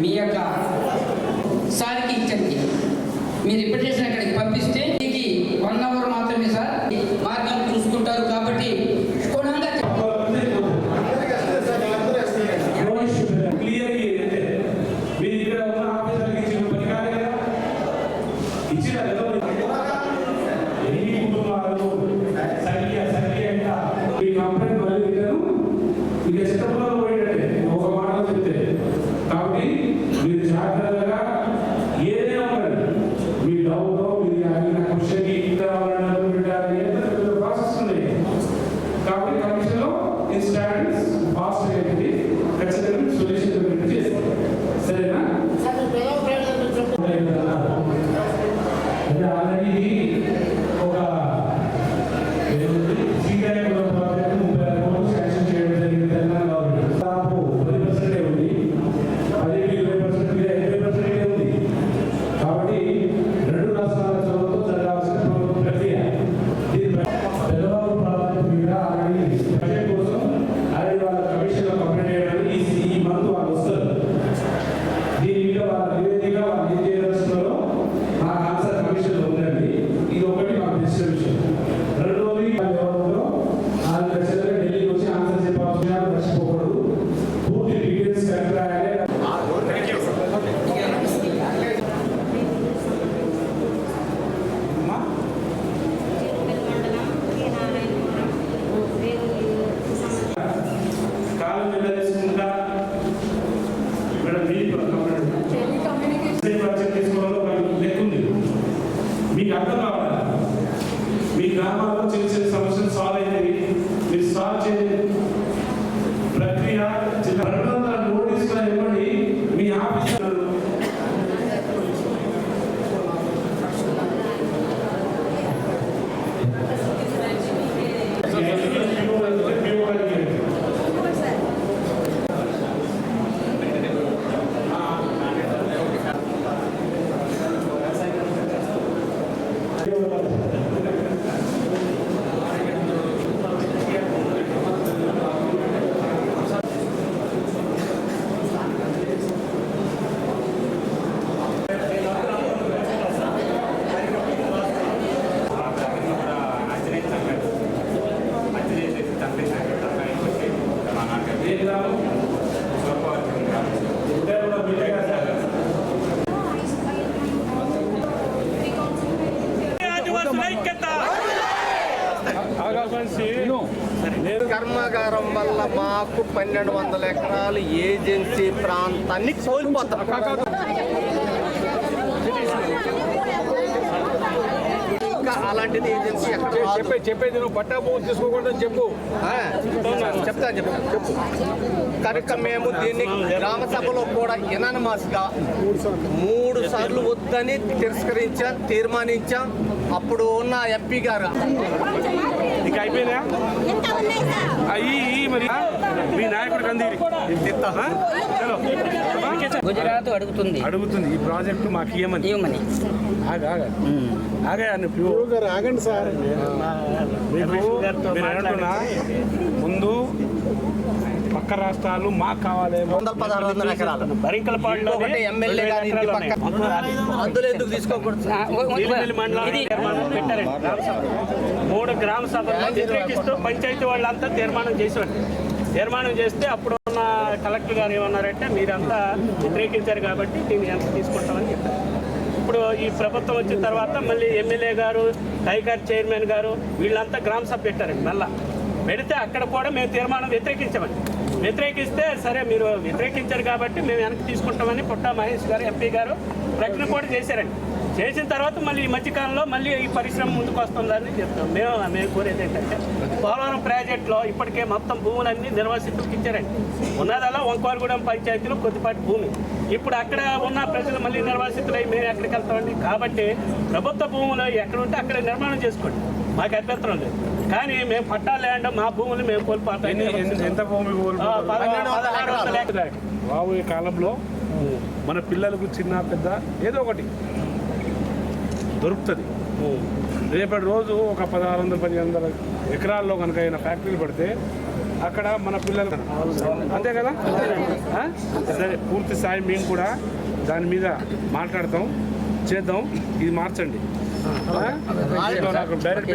మీ యొక్క సారికి ఇచ్చండి మీ చేసిన అక్కడికి పంపిస్తే మీకు అర్థం కావాలి? మీ గ్రామాల్లో చిన్న చిన్న సమస్యలు సాల్వ్ అయినవి మీరు సాల్వ్ చేయ ప్రక్రియ చిన్న రెండు వందల నోటీసులు ఇవ్వండి మీ ఆఫీసర్ ఏ గ్రామం ఉంటే కూడా మీరే కదా కర్మాగారం వల్ల మాకు పన్నెండు వందల ఎకరాలు ఏజెన్సీ ప్రాంతాన్ని కోల్పోతాం ఇంకా అలాంటిది ఏజెన్సీ ఎక్కడ. చెప్పే చెప్పేది నువ్వు పట్టా భూమి తీసుకోకూడదని చెప్పు. ఆ, చెప్తా చెప్తా చెప్పు. కనుక మేము దీన్ని గ్రామ సభలో కూడా ఎనానమస్గా మూడు సార్లు వద్దని తిరస్కరించాం తీర్మానించాం. అప్పుడు ఉన్న ఎంపీ గారు. ఇక అయిపోయినా మరి మీ నాయకుడికి అందిరి ఆ? చలో. గుజరాత్ అడుగుతుంది. అడుగుతుంది. ఈ ప్రాజెక్టు మాకు ఇవ్వమని ఇవ్వమని ఆగా ఆగా. ప్యూర్. ఆగండి సార్. ముందు పక్క రాష్ట్రాలు మాకు కావాలి. వందల పదహారు వందల ఎకరాలు. బరింకలపాడులో ఇంకొకటి ఎమ్మెల్యే గారి ఇంటి పక్క. అందులో ఎందుకు తీసుకోకూడదు. మూడు గ్రామ సభల్లో వ్యతిరేకిస్తూ పంచాయతీ వాళ్ళంతా తీర్మానం చేసేవారు తీర్మానం చేస్తే అప్పుడు ఉన్న కలెక్టర్ గారు ఏమన్నారంటే మీరంతా వ్యతిరేకించారు కాబట్టి దీన్ని ఎంత తీసుకుంటామని చెప్పారు. ఇప్పుడు ఈ ప్రభుత్వం వచ్చిన తర్వాత మళ్ళీ ఎమ్మెల్యే గారు హైకార్ చైర్మన్ గారు వీళ్ళంతా గ్రామ సభ పెట్టారండి మళ్ళీ. పెడితే అక్కడ కూడా మేము తీర్మానం వ్యతిరేకించామని. వ్యతిరేకిస్తే సరే మీరు వ్యతిరేకించారు కాబట్టి మేము వెనక్కి తీసుకుంటామని పుట్టా మహేష్ గారు ఎంపీ గారు ప్రకటన కూడా చేశారండి. చేసిన తర్వాత మళ్ళీ ఈ మధ్యకాలంలో మళ్ళీ ఈ పరిశ్రమ ముందుకు వస్తుందని చెప్తాం. మేము మేము కోరేది ఏంటంటే పోలవరం ప్రాజెక్టులో ఇప్పటికే మొత్తం భూములన్నీ నిర్వాసితులకు ఇచ్చారండి. ఉన్నదల్లా వంకవారిగూడెం పంచాయతీలో కొద్దిపాటి భూమి. ఇప్పుడు అక్కడ ఉన్న ప్రజలు మళ్ళీ నిర్వాసితులై మేము ఎక్కడికి వెళ్తామండి? కాబట్టి ప్రభుత్వ భూములు ఎక్కడ ఉంటే అక్కడ నిర్మాణం చేసుకోండి. మాకు అభ్యంతరం లేదు. కానీ మేము పట్టా ల్యాండ్ మా భూములు మేము కోల్పోతాం. ఎంత భూమి. రాబోయే కాలంలో మన పిల్లలకు చిన్న పెద్ద ఏదో ఒకటి. దొరుకుతుంది. రేపటి రోజు ఒక పదహారు వందల పదిహేను వందల ఎకరాల్లో కనుక అయినా ఫ్యాక్టరీలు పడితే అక్కడ మన పిల్లలు అంతే కదా? సరే పూర్తి స్థాయి మేము కూడా దాని మీద మాట్లాడతాం చేద్దాం ఇది మార్చండి. డైరెక్ట్